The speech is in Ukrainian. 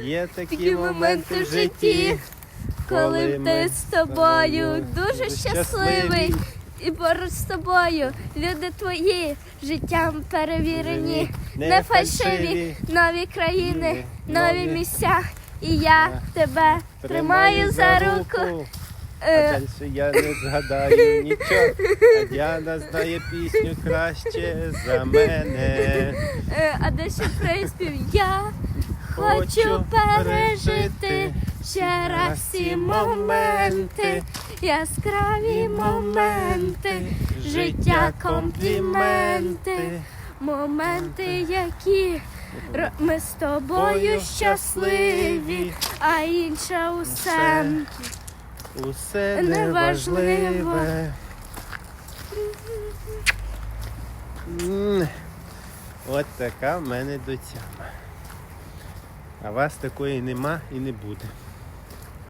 Є такі, Такі моменти в житті, коли ти з тобою дуже щасливий. І поруч з тобою люди твої життям перевірені, не фальшиві, нові країни, нові місця. І я тебе тримаю за руку. А Е, далі я не згадаю нічого. А Діана знає пісню краще за мене. е, А ще приспів? Я хочу пережити. ще раз ці моменти, яскраві моменти, життя компліменти, моменти, які ми з тобою щасливі, а інше усе. Усе. Неважливе. От така в мене доцяма. А вас такої нема і не буде.